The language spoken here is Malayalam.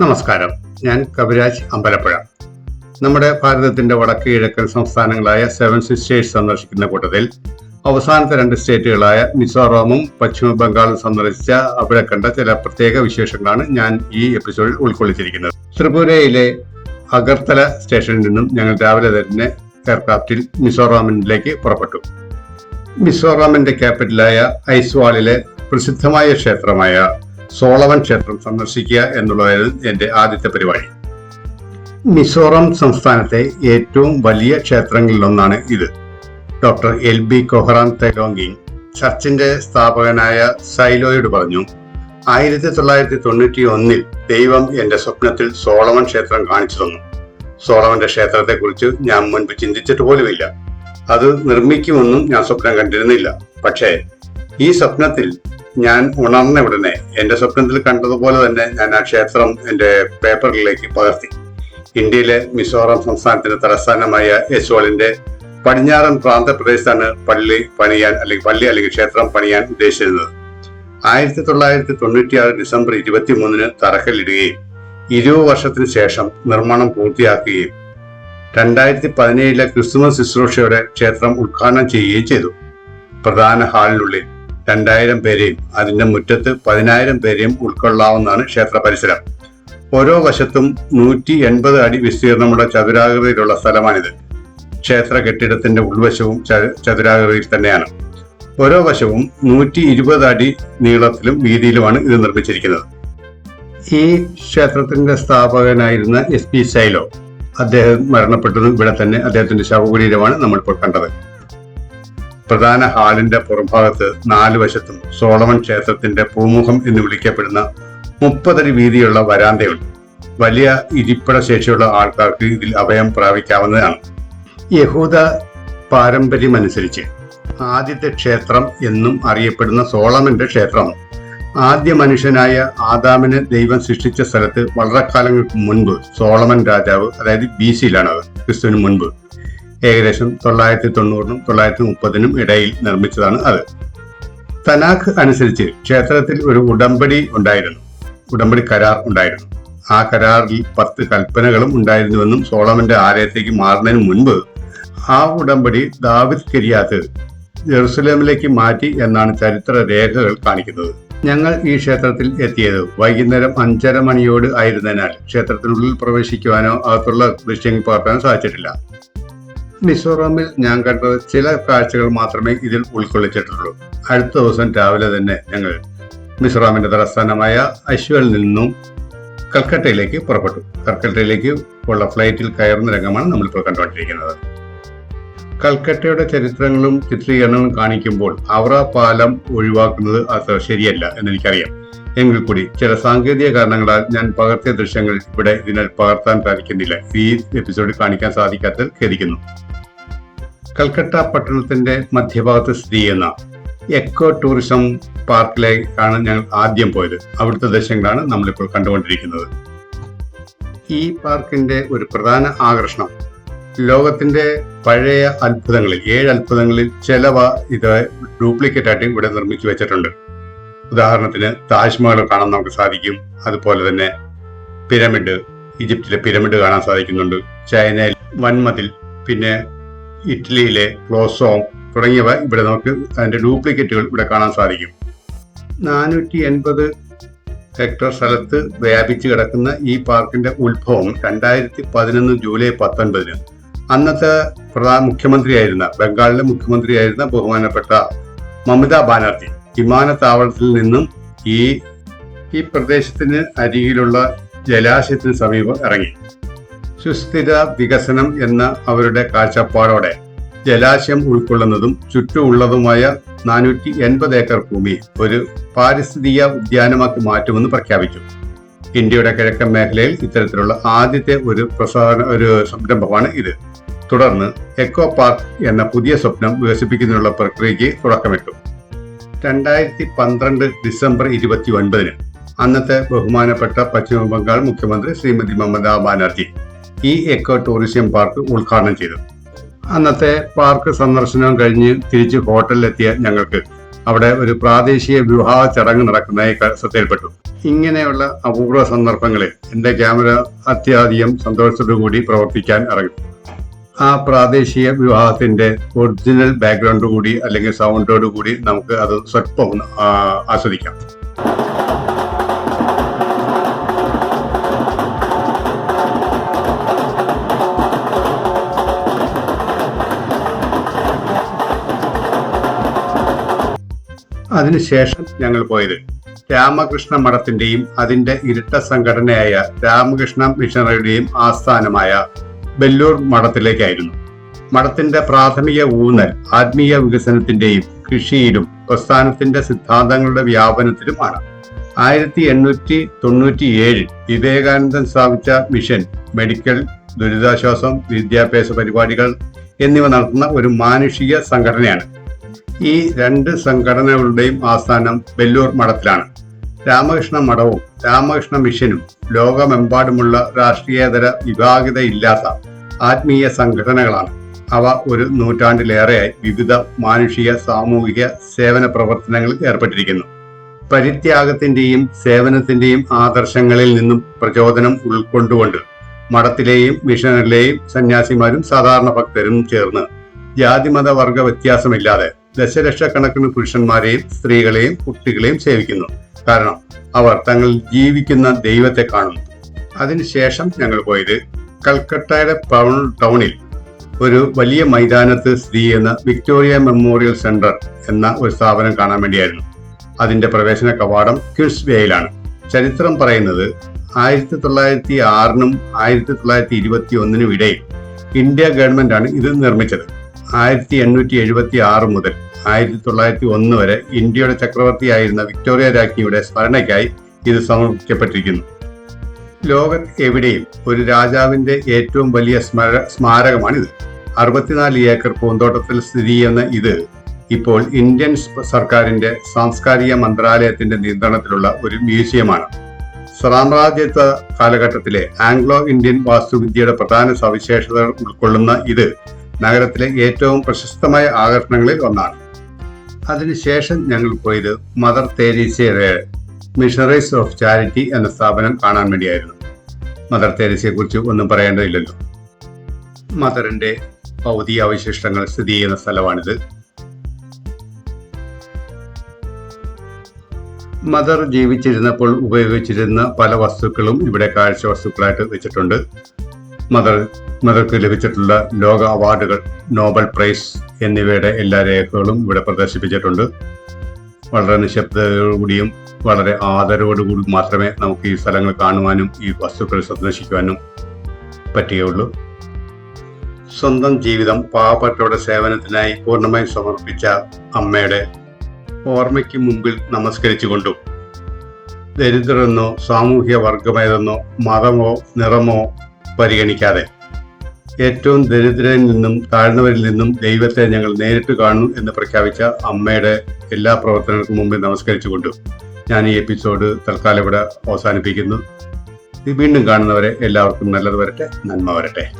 നമസ്കാരം. ഞാൻ കവിരാജ് അമ്പലപ്പുഴ. നമ്മുടെ ഭാരതത്തിന്റെ വടക്ക് കിഴക്കൻ സംസ്ഥാനങ്ങളായ സെവൻ സിസ്റ്റേഴ്സ് സന്ദർശിക്കുന്ന കൂട്ടത്തിൽ അവസാനത്തെ രണ്ട് സ്റ്റേറ്റുകളായ മിസോറാമും പശ്ചിമ ബംഗാളും സന്ദർശിച്ച അവിടെ കണ്ട ചില പ്രത്യേക വിശേഷങ്ങളാണ് ഞാൻ ഈ എപ്പിസോഡിൽ ഉൾക്കൊള്ളിച്ചിരിക്കുന്നത്. ത്രിപുരയിലെ അഗർത്തല സ്റ്റേഷനിൽ നിന്നും ഞങ്ങൾ രാവിലെ തന്നെ എയർക്രാഫ്റ്റിൽ മിസോറാമിലേക്ക് പുറപ്പെട്ടു. മിസോറാമിന്റെ ക്യാപിറ്റലായ ഐസ്വാളിലെ പ്രസിദ്ധമായ ക്ഷേത്രമായ സോളവൻ ക്ഷേത്രം സന്ദർശിക്കുക എന്നുള്ളതായിരുന്നു എന്റെ ആദ്യത്തെ പരിപാടി. മിസോറം സംസ്ഥാനത്തെ ഏറ്റവും വലിയ ക്ഷേത്രങ്ങളിലൊന്നാണ് ഇത്. Doctor L B Kohran Telongking ചർച്ചിന്റെ സ്ഥാപകനായ സൈലോയോട് പറഞ്ഞു ആയിരത്തി തൊള്ളായിരത്തി തൊണ്ണൂറ്റി ഒന്നിൽ ദൈവം എന്റെ സ്വപ്നത്തിൽ സോളവൻ ക്ഷേത്രം കാണിച്ചു തന്നു. ക്ഷേത്രത്തെ കുറിച്ച് ഞാൻ മുൻപ് ചിന്തിച്ചിട്ട് പോലുമില്ല. അത് നിർമ്മിക്കുമെന്നും ഞാൻ സ്വപ്നം കണ്ടിരുന്നില്ല. പക്ഷേ ഈ സ്വപ്നത്തിൽ ഞാൻ ഉണർന്ന ഉടനെ എന്റെ സ്വപ്നത്തിൽ കണ്ടതുപോലെ തന്നെ ഞാൻ ആ ക്ഷേത്രം എന്റെ പേപ്പറിലേക്ക് പകർത്തി. ഇന്ത്യയിലെ മിസോറാം സംസ്ഥാനത്തിന്റെ തലസ്ഥാനമായ യശോളിന്റെ പടിഞ്ഞാറൻ പ്രാന്തപ്രദേശത്താണ് പള്ളി പണിയാൻ അല്ലെങ്കിൽ പള്ളി അല്ലെങ്കിൽ ക്ഷേത്രം പണിയാൻ ഉദ്ദേശിച്ചിരുന്നത്. ആയിരത്തി തൊള്ളായിരത്തി തൊണ്ണൂറ്റിയാറ് ഡിസംബർ ഇരുപത്തി മൂന്നിന് തറക്കല്ലിടുകയും ഇരുപത് വർഷത്തിന് ശേഷം നിർമ്മാണം പൂർത്തിയാക്കുകയും രണ്ടായിരത്തി പതിനേഴിലെ ക്രിസ്തുമസ് ശുശ്രൂഷയുടെ ക്ഷേത്രം ഉദ്ഘാടനം ചെയ്യുകയും ചെയ്തു. പ്രധാന ഹാളിനുള്ളിൽ രണ്ടായിരം പേരെയും അതിന്റെ മുറ്റത്ത് പതിനായിരം പേരെയും ഉൾക്കൊള്ളാവുന്നതാണ് ക്ഷേത്ര പരിസരം. ഓരോ വശത്തും നൂറ്റി എൺപത് അടി വിസ്തീർണമുള്ള ചതുരാകൃതിയിലുള്ള സ്ഥലമാണിത്. ക്ഷേത്ര കെട്ടിടത്തിന്റെ ഉൾവശവും ചതുരാകൃതിയിൽ തന്നെയാണ്. ഓരോ വശവും നൂറ്റി ഇരുപത് അടി നീളത്തിലും വീതിയിലുമാണ് ഇത് നിർമ്മിച്ചിരിക്കുന്നത്. ഈ ക്ഷേത്രത്തിന്റെ സ്ഥാപകനായിരുന്ന എസ് പി ശൈലോ അദ്ദേഹം മരണപ്പെട്ടതും ഇവിടെ തന്നെ അദ്ദേഹത്തിന്റെ ശവകുടീരമാണ് നമ്മളിപ്പോൾ കണ്ടത്. പ്രധാന ഹാളിന്റെ പുറംഭാഗത്ത് നാല് വശത്തും സോളമൻ ക്ഷേത്രത്തിന്റെ പൂമുഖം എന്ന് വിളിക്കപ്പെടുന്ന മുപ്പതടി വീതിയുള്ള വരാന്തയുണ്ട്. വലിയ ഇരിപ്പിട ശേഷിയുള്ള ആൾക്കാർക്ക് ഇതിൽ അഭയം പ്രാപിക്കാവുന്നതാണ്. യഹൂദ പാരമ്പര്യമനുസരിച്ച് ആദ്യത്തെ ക്ഷേത്രം എന്നും അറിയപ്പെടുന്ന സോളമന്റെ ക്ഷേത്രം ആദ്യ മനുഷ്യനായ ആദാമിനെ ദൈവം സൃഷ്ടിച്ച സ്ഥലത്ത് വളരെ കാലങ്ങൾക്ക് മുൻപ് സോളമൻ രാജാവ് അതായത് ബി സിയിലാണ് ക്രിസ്തുവിന് മുൻപ് ഏകദേശം തൊള്ളായിരത്തി തൊണ്ണൂറിനും തൊള്ളായിരത്തി മുപ്പതിനും ഇടയിൽ നിർമ്മിച്ചതാണ് അത്. തനാഖ് അനുസരിച്ച് ക്ഷേത്രത്തിൽ ഒരു ഉടമ്പടി ഉണ്ടായിരുന്നു. ഉടമ്പടി കരാർ ഉണ്ടായിരുന്നു. ആ കരാറിൽ പത്ത് കൽപ്പനകളും ഉണ്ടായിരുന്നുവെന്നും സോളമന്റെ ആലയത്തേക്ക് മാറുന്നതിന് മുൻപ് ആ ഉടമ്പടി ദാവിദ് കരിയാത്ത് ജെറുസലേമിലേക്ക് മാറ്റി എന്നാണ് ചരിത്ര രേഖകൾ കാണിക്കുന്നത്. ഞങ്ങൾ ഈ ക്ഷേത്രത്തിൽ എത്തിയത് വൈകുന്നേരം അഞ്ചര മണിയോട് ആയിരുന്നതിനാൽ ക്ഷേത്രത്തിനുള്ളിൽ പ്രവേശിക്കുവാനോ അകത്തുള്ള ദൃശ്യങ്ങൾ പകർത്താനോ സാധിച്ചിട്ടില്ല. മിസോറാമിൽ ഞാൻ കണ്ടത് ചില കാഴ്ചകൾ മാത്രമേ ഇതിൽ ഉൾക്കൊള്ളിച്ചിട്ടുള്ളൂ. അടുത്ത ദിവസം രാവിലെ തന്നെ ഞങ്ങൾ മിസോറാമിന്റെ തലസ്ഥാനമായ അശ്വലിൽ നിന്നും കൽക്കട്ടയിലേക്ക് പുറപ്പെട്ടു. കൽക്കട്ടയിലേക്ക് ഉള്ള ഫ്ലൈറ്റിൽ കയറുന്ന രംഗമാണ് നമ്മളിപ്പോൾ കണ്ടുകൊണ്ടിരിക്കുന്നത്. കൽക്കട്ടയുടെ ചരിത്രങ്ങളും ചിത്രീകരണങ്ങളും കാണിക്കുമ്പോൾ അവറ പാലം ഒഴിവാക്കുന്നത് അത്ര ശരിയല്ല എന്നെനിക്കറിയാം. എങ്കിൽ കൂടി ചില സാങ്കേതിക കാരണങ്ങളാൽ ഞാൻ പകർത്തിയ ദൃശ്യങ്ങൾ ഇവിടെ ഇതിനാൽ പകർത്താൻ സാധിക്കുന്നില്ല. ഈ എപ്പിസോഡിൽ കാണിക്കാൻ സാധിക്കാത്തതിൽ ഖേദിക്കുന്നു. കൽക്കട്ട പട്ടണത്തിന്റെ മധ്യഭാഗത്ത് സ്ഥിതി ചെയ്യുന്ന എക്കോ ടൂറിസം പാർക്കിലേക്കാണ് ഞങ്ങൾ ആദ്യം പോയത്. അവിടുത്തെ ദൃശ്യങ്ങളാണ് നമ്മളിപ്പോൾ കണ്ടുകൊണ്ടിരിക്കുന്നത്. ഈ പാർക്കിന്റെ ഒരു പ്രധാന ആകർഷണം ലോകത്തിന്റെ പഴയ അത്ഭുതങ്ങളിൽ ഏഴ് അത്ഭുതങ്ങളിൽ ചിലവ ഇത് ഡ്യൂപ്ലിക്കേറ്റ് ആയിട്ട് ഇവിടെ നിർമ്മിച്ചു വെച്ചിട്ടുണ്ട്. ഉദാഹരണത്തിന് താജ്മഹൽ കാണാൻ നമുക്ക് സാധിക്കും. അതുപോലെ തന്നെ പിരമിഡ് ഈജിപ്തിലെ പിരമിഡ് കാണാൻ സാധിക്കുന്നുണ്ട്. ചൈനയിൽ വൻമതിൽ പിന്നെ ഇറ്റലിയിലെ ക്ലോസോം തുടങ്ങിയവ ഇവിടെ നമുക്ക് അതിന്റെ ഡ്യൂപ്ലിക്കറ്റുകൾ ഇവിടെ കാണാൻ സാധിക്കും. നാനൂറ്റി എൺപത് ഹെക്ടർ സ്ഥലത്ത് വ്യാപിച്ചു കിടക്കുന്ന ഈ പാർക്കിന്റെ ഉത്ഭവം രണ്ടായിരത്തി പതിനൊന്ന് ജൂലൈ പത്തൊൻപതിന്. അന്നത്തെ പ്രധാന മുഖ്യമന്ത്രിയായിരുന്ന ബംഗാളിലെ മുഖ്യമന്ത്രിയായിരുന്ന ബഹുമാനപ്പെട്ട മമതാ ബാനർജി വിമാനത്താവളത്തിൽ നിന്നും ഈ ഈ പ്രദേശത്തിന് അരികിലുള്ള ജലാശയത്തിന് സമീപം ഇറങ്ങി. സുസ്ഥിര വികസനം എന്ന അവരുടെ കാഴ്ചപ്പാടോടെ ജലാശയം ഉൾക്കൊള്ളുന്നതും ചുറ്റുമുള്ളതുമായ നാനൂറ്റി എൺപത് ഏക്കർ ഭൂമി ഒരു പാരിസ്ഥിതിക ഉദ്യാനമാക്കി മാറ്റുമെന്ന് പ്രഖ്യാപിച്ചു. ഇന്ത്യയുടെ കിഴക്കൻ മേഖലയിൽ ഇത്തരത്തിലുള്ള ആദ്യത്തെ ഒരു പ്രസാദ ഒരു സംരംഭമാണ് ഇത്. തുടർന്ന് എക്കോ പാർക്ക് എന്ന പുതിയ സ്വപ്നം വികസിപ്പിക്കുന്നതിനുള്ള പ്രക്രിയയ്ക്ക് തുടക്കമിട്ടു. രണ്ടായിരത്തി പന്ത്രണ്ട് ഡിസംബർ ഇരുപത്തി ഒൻപതിന് അന്നത്തെ ബഹുമാനപ്പെട്ട പശ്ചിമ ബംഗാൾ മുഖ്യമന്ത്രി ശ്രീമതി മമതാ ബാനർജി ഈ എക്കോ ടൂറിസം പാർക്ക് ഉദ്ഘാടനം ചെയ്തു. അന്നത്തെ പാർക്ക് സന്ദർശനം കഴിഞ്ഞ് തിരിച്ച് ഹോട്ടലിലെത്തിയ ഞങ്ങൾക്ക് അവിടെ ഒരു പ്രാദേശിക വിവാഹ ചടങ്ങ് നടക്കുന്നതായി ശ്രദ്ധയിൽപ്പെട്ടു. ഇങ്ങനെയുള്ള അപൂർവ സന്ദർഭങ്ങളിൽ എന്റെ ക്യാമറ അത്യാധികം സന്തോഷത്തോടു കൂടി പ്രവർത്തിക്കാൻ ഇറങ്ങി. ആ പ്രാദേശിക വിവാഹത്തിന്റെ ഒറിജിനൽ ബാക്ക്ഗ്രൗണ്ട് കൂടി അല്ലെങ്കിൽ സൗണ്ടോട് കൂടി നമുക്ക് അത് സ്വല്പം ആസ്വദിക്കാം. അതിനുശേഷം ഞങ്ങൾ പോയത്. രാമകൃഷ്ണ മഠത്തിന്റെയും അതിന്റെ ഇരട്ട സംഘടനയായ രാമകൃഷ്ണ മിഷണറിയുടെയും ആസ്ഥാനമായ ബെല്ലൂർ മഠത്തിലേക്കായിരുന്നു. മഠത്തിന്റെ പ്രാഥമിക ഊന്നൽ ആത്മീയ വികസനത്തിന്റെയും കൃഷിയിലും പ്രസ്ഥാനത്തിന്റെ സിദ്ധാന്തങ്ങളുടെ വ്യാപനത്തിലുമാണ്. ആയിരത്തി എണ്ണൂറ്റി തൊണ്ണൂറ്റി ഏഴിൽ വിവേകാനന്ദൻ സ്ഥാപിച്ച മിഷൻ മെഡിക്കൽ ദുരിതാശ്വാസം വിദ്യാഭ്യാസ പരിപാടികൾ എന്നിവ നടത്തുന്ന ഒരു മാനുഷിക സംഘടനയാണ്. ഈ രണ്ട് സംഘടനകളുടെയും ആസ്ഥാനം ബെല്ലൂർ മഠത്തിലാണ്. രാമകൃഷ്ണ മഠവും രാമകൃഷ്ണ മിഷനും ലോകമെമ്പാടുമുള്ള രാഷ്ട്രീയേതര വിഭാഗിതയില്ലാത്ത ആത്മീയ സംഘടനകളാണ്. അവ ഒരു നൂറ്റാണ്ടിലേറെയായി വിവിധ മാനുഷിക സാമൂഹിക സേവന പ്രവർത്തനങ്ങളിൽ ഏർപ്പെട്ടിരിക്കുന്നു. പരിത്യാഗത്തിന്റെയും സേവനത്തിന്റെയും ആദർശങ്ങളിൽ നിന്നും പ്രചോദനം ഉൾക്കൊണ്ടുകൊണ്ട് മഠത്തിലെയും മിഷനിലെയും സന്യാസിമാരും സാധാരണ ഭക്തരും ചേർന്ന് ജാതിമത വർഗ വ്യത്യാസമില്ലാതെ ദശലക്ഷക്കണക്കിന് പുരുഷന്മാരെയും സ്ത്രീകളെയും കുട്ടികളെയും സേവിക്കുന്നു. കാരണം അവർ തങ്ങൾ ജീവിക്കുന്ന ദൈവത്തെ കാണുന്നു. അതിനുശേഷം ഞങ്ങൾ പോയത് കൽക്കട്ടയുടെ ടൗണിൽ ഒരു വലിയ മൈതാനത്ത് സ്ഥിതി ചെയ്യുന്ന വിക്ടോറിയ മെമ്മോറിയൽ സെന്റർ എന്ന ഒരു സ്ഥാപനം കാണാൻ വേണ്ടിയായിരുന്നു. അതിന്റെ പ്രവേശന കവാടം ക്യൂസ് വേയിലാണ് ചരിത്രം പറയുന്നത് ആയിരത്തി തൊള്ളായിരത്തി ആറിനും ആയിരത്തി തൊള്ളായിരത്തി ഇരുപത്തി ഒന്നിനും ഇടയിൽ ഇന്ത്യ ഗവൺമെന്റാണ് ഇത് നിർമ്മിച്ചത്. ആയിരത്തി എണ്ണൂറ്റി എഴുപത്തി ആറ് മുതൽ ആയിരത്തി തൊള്ളായിരത്തി ഒന്ന് വരെ ഇന്ത്യയുടെ ചക്രവർത്തിയായിരുന്ന വിക്ടോറിയ രാജ്ഞിയുടെ സ്മരണയ്ക്കായി ഇത് സമർപ്പിക്കപ്പെട്ടിരിക്കുന്നു. ലോകത്ത് എവിടെയും ഒരു രാജാവിന്റെ ഏറ്റവും വലിയ സ്മര സ്മാരകമാണിത്. അറുപത്തിനാല് ഏക്കർ പൂന്തോട്ടത്തിൽ സ്ഥിതി ചെയ്യുന്ന ഇത് ഇപ്പോൾ ഇന്ത്യൻ സർക്കാരിന്റെ സാംസ്കാരിക മന്ത്രാലയത്തിന്റെ നിയന്ത്രണത്തിലുള്ള ഒരു മ്യൂസിയമാണ്. സാമ്രാജ്യത്വ കാലഘട്ടത്തിലെ ആംഗ്ലോ ഇന്ത്യൻ വാസ്തുവിദ്യയുടെ പ്രധാന സവിശേഷതകൾ ഉൾക്കൊള്ളുന്ന ഇത് നഗരത്തിലെ ഏറ്റവും പ്രശസ്തമായ ആകർഷണങ്ങളിൽ ഒന്നാണ്. അതിനുശേഷം ഞങ്ങൾ പോയത് മദർ തെരേസയുടെ മിഷണറീസ് ഓഫ് ചാരിറ്റി എന്ന സ്ഥാപനം കാണാൻ വേണ്ടിയായിരുന്നു. മദർ തെരേസയെ കുറിച്ച് ഒന്നും പറയേണ്ടതില്ലല്ലോ. മദറിന്റെ ഭൗതിക അവശിഷ്ടങ്ങൾ സ്ഥിതി ചെയ്യുന്ന സ്ഥലമാണിത്. മദർ ജീവിച്ചിരുന്നപ്പോൾ ഉപയോഗിച്ചിരുന്ന പല വസ്തുക്കളും ഇവിടെ കാഴ്ച വസ്തുക്കളായിട്ട് വെച്ചിട്ടുണ്ട്. മദർ മദർക്ക് ലഭിച്ചിട്ടുള്ള ലോക അവാർഡുകൾ നോബൽ പ്രൈസ് എന്നിവയുടെ എല്ലാ രേഖകളും ഇവിടെ പ്രദർശിപ്പിച്ചിട്ടുണ്ട്. വളരെ നിശബ്ദതയോടുകൂടിയും വളരെ ആദരവോടുകൂടി മാത്രമേ നമുക്ക് ഈ സ്ഥലങ്ങൾ കാണുവാനും ഈ വസ്തുക്കൾ സന്ദർശിക്കുവാനും പറ്റുകയുള്ളൂ. സ്വന്തം ജീവിതം പാവപ്പെട്ടവരുടെ സേവനത്തിനായി പൂർണമായും സമർപ്പിച്ച അമ്മയുടെ ഓർമ്മയ്ക്ക് മുമ്പിൽ നമസ്കരിച്ചുകൊണ്ടും ദരിദ്രരെന്നോ സാമൂഹ്യ വർഗമേതെന്നോ മതമോ നിറമോ പരിഗണിക്കാതെ ഏറ്റവും ദരിദ്രരിൽ നിന്നും താഴ്ന്നവരിൽ നിന്നും ദൈവത്തെ ഞങ്ങൾ നേരിട്ട് കാണും എന്ന് പ്രഖ്യാപിച്ച അമ്മയുടെ എല്ലാ പ്രവർത്തനങ്ങൾക്കും മുമ്പിൽ നമസ്കരിച്ചുകൊണ്ട് ഞാൻ ഈ എപ്പിസോഡ് തൽക്കാലം ഇവിടെ അവസാനിപ്പിക്കുന്നു. വീണ്ടും കാണുന്നവരെ എല്ലാവർക്കും നല്ലത് വരട്ടെ നന്മ വരട്ടെ.